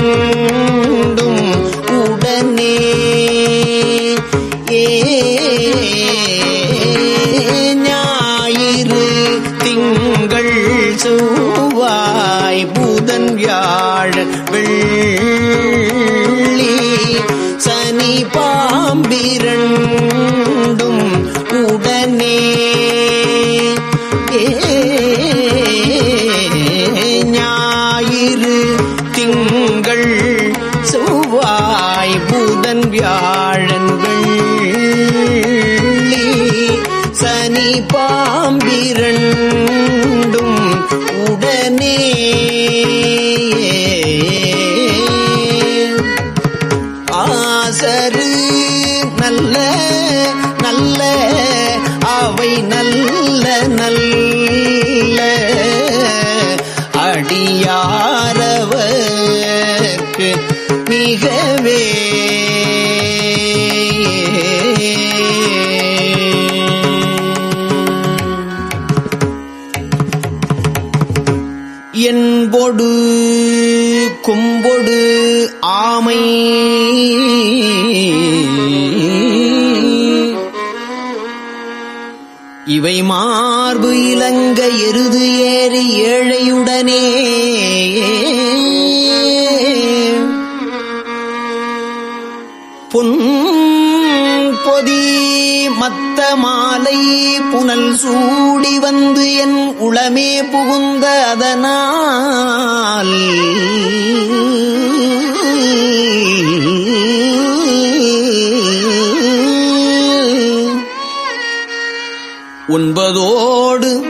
Thank you. நல்ல நல்ல அவை நல்ல நல்ல. எருது ஏறி ஏழையுடனே. பொன் பொதி மத்த மாலை புனல் சூடி வந்து என் உளமே புகுந்த அதனால். ஒன்பதோடு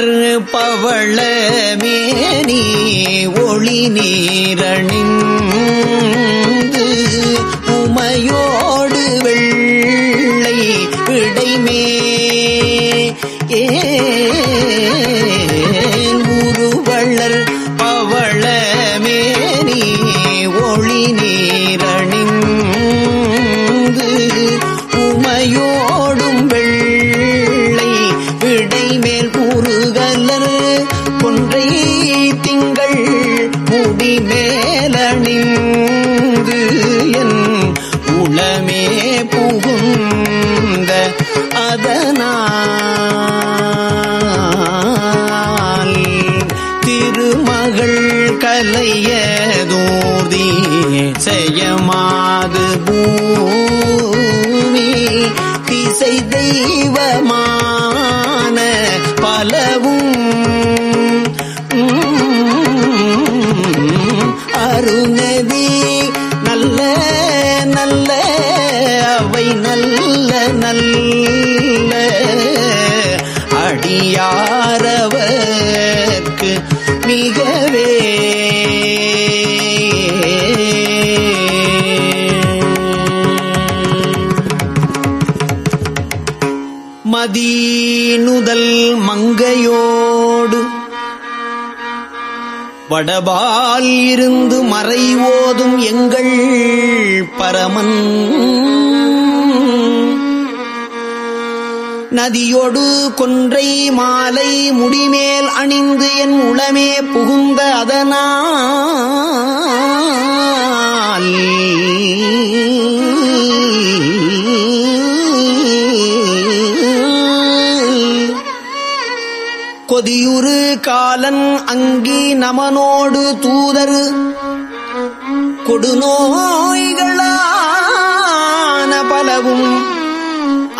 மலர் பவள மேனி ஒளி நீரணின் கொன்றை திங்கள் முடி மேலணிந்து என் உளமே புகுந்த அதனால் திருமகள் கலையதோதி செய்யமாது பூமி திசை தெய்வமா யாரவர்க்கு மிகவே? மதீனுதல் மங்கையோடு வடபால் இருந்து மறைவோதும் எங்கள் பரமன் நதியொடு கொன்றை மாலை முடிமேல் அணிந்து என் உளமே புகுந்த அதனால். கொதியுறு காலன் அங்கி நமனோடு தூதர். கொடுநோய்களான பலவும்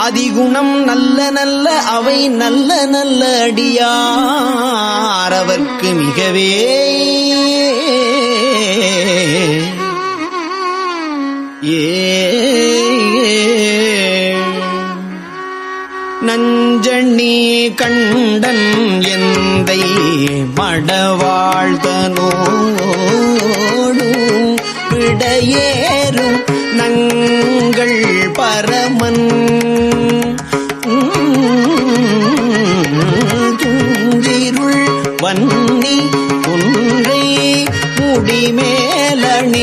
அதிகுணம் நல்ல நல்ல அவை நல்ல நல்ல அடியார். அவர்க்கு மிகவே ஏ நஞ்சண்ணி கண்டன் எந்தை மடவாழ்தனோடு விடையேறும் நங்கள் பரமன். வன்னி குன்றை முடிமேலணிந்து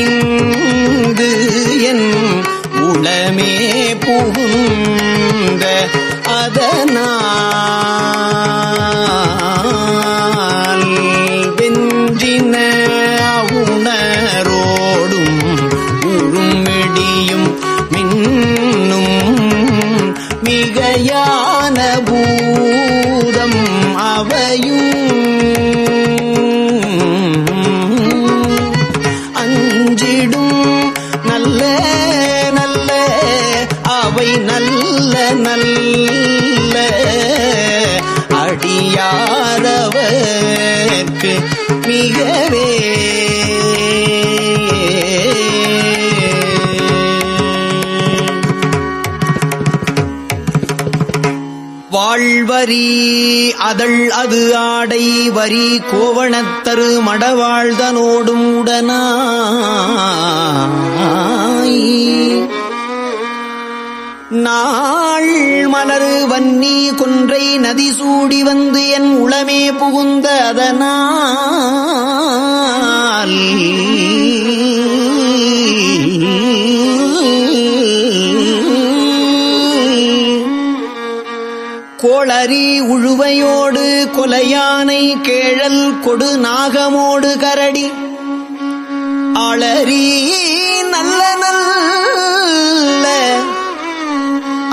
எனக்கு மிகவே. வாழ்வரி அதள் அது ஆடை வரி கோவணத்தரு மடவாழ்தனோடும் உடனா. நாள் மலரு வன்னி கொன்றை நதி சூடி வந்து என் உளமே புகுந்த அதனால். கோளரி உழுவையோடு கொலையானை கேழல் கொடு நாகமோடு கரடி. ஆளரி நல்ல நல்ல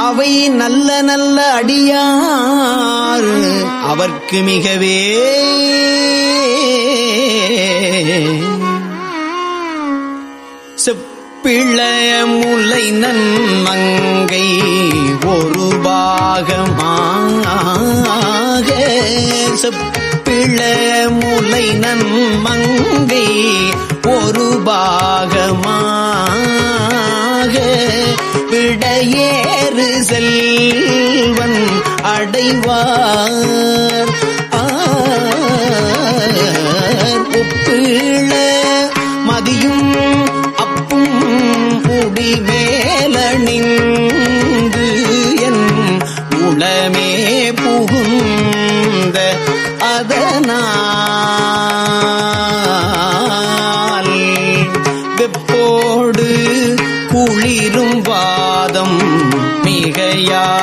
அவை நல்ல நல்ல அடியார். அவர்க்கு மிகவே செப்பிளைய முலை நன்மங்கை ஒரு பாகமாக. செப்பிளைய முலை நன்மங்கை ஒரு பாகமாக அடையேறு செல்வன் அடைவார். ஒப்பிள மதியும் அப்பும் புடி மேலணிந்து என் உளமே புகுந்த அதனால் दिया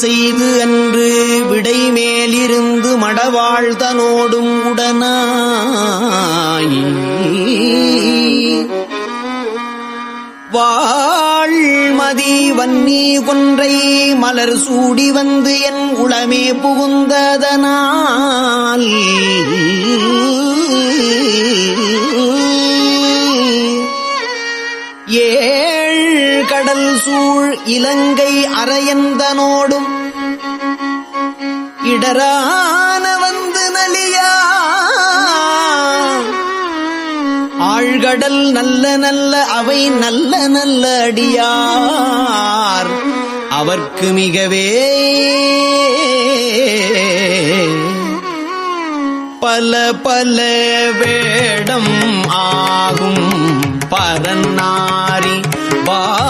செய்து அன்று விடை மேலிருந்து மடவாழ்தனோடும் உடனாய். வாழ்மதி வன்னி கொன்றை மலர் சூடி வந்து என் உளமே புகுந்ததனால். ஏ சூழ் இலங்கை அரையந்தனோடும் இடரான வந்து நலியா. ஆழ்கடல் நல்ல நல்ல அவை நல்ல நல்ல அடியார். அவர்க்கு மிகவே பல பல வேடம் ஆகும் பரநாரி வாகன்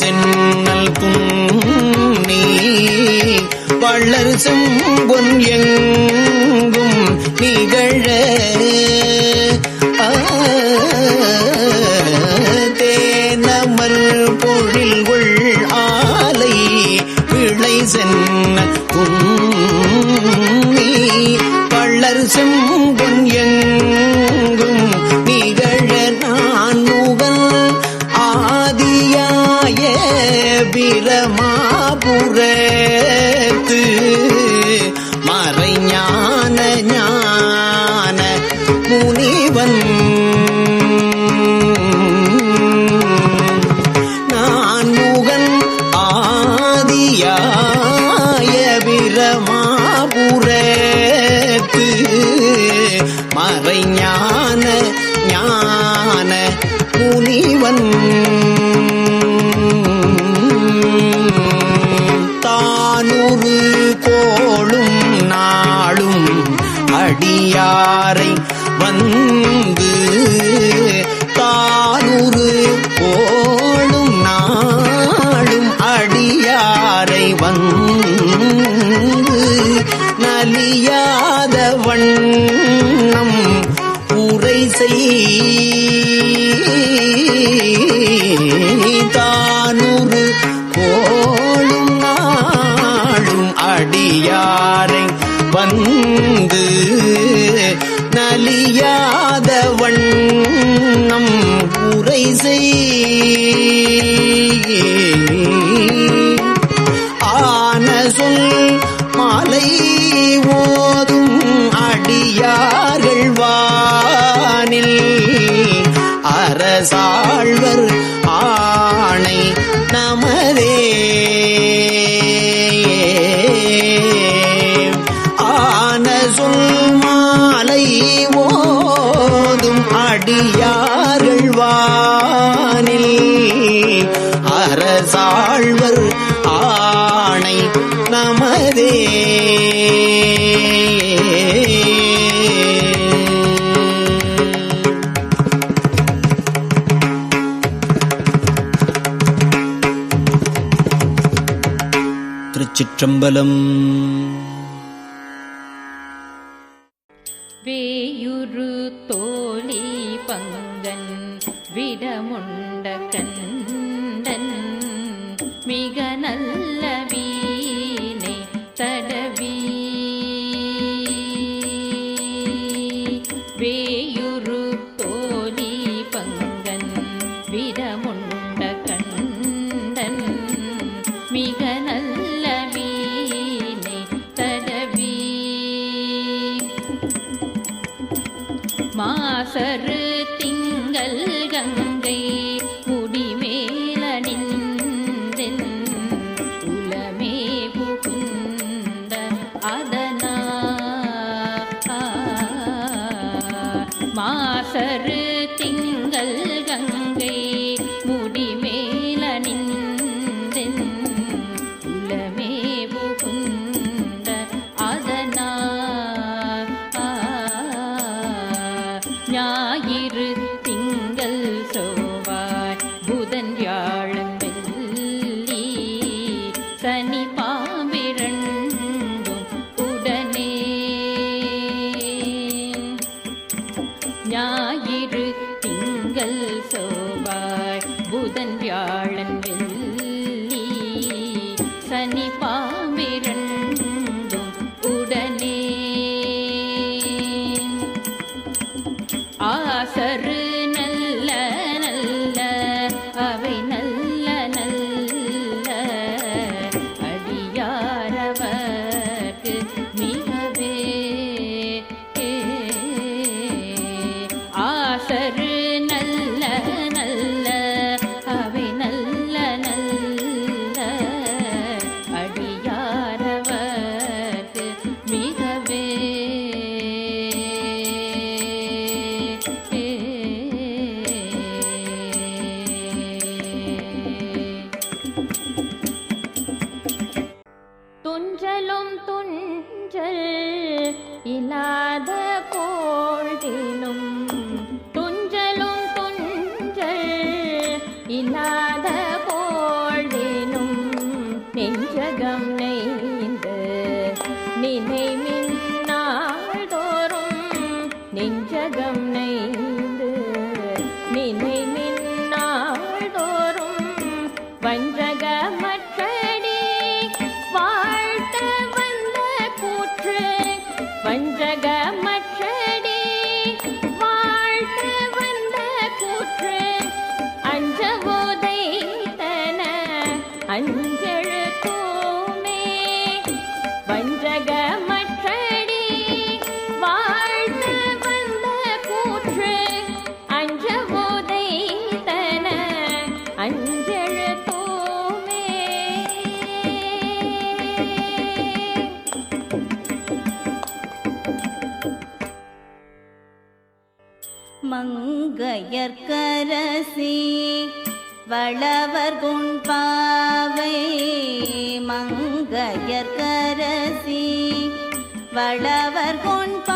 சென்னல் புன்னி வள்ளர் செம்பொன் எங்கும் நிகழ தேனமல் தேனமர் பொழில்கொள் ஆலை விளை சென்ன புன்னி வள்ளர் செம்பொன் எங்கும் நிகழ நூறு சாழ்வர் ஆணை நமதே. ஆன சொல் மாலை ஓதும் அடியார்கள் வானில். அரசாழ்வர் ஆணை நமதே. திருச்சிற்றம்பலம் வேயுரு தோழி பங்கன் விடமுண்ட கண்டன் மிக நல்ல கங்கை না வயற்கரசி வளவர் பாவை மங்கையற்கரசி வளவர் கொண்ட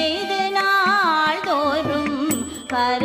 செய்து நாள் தோறும் பர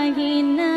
नहीं न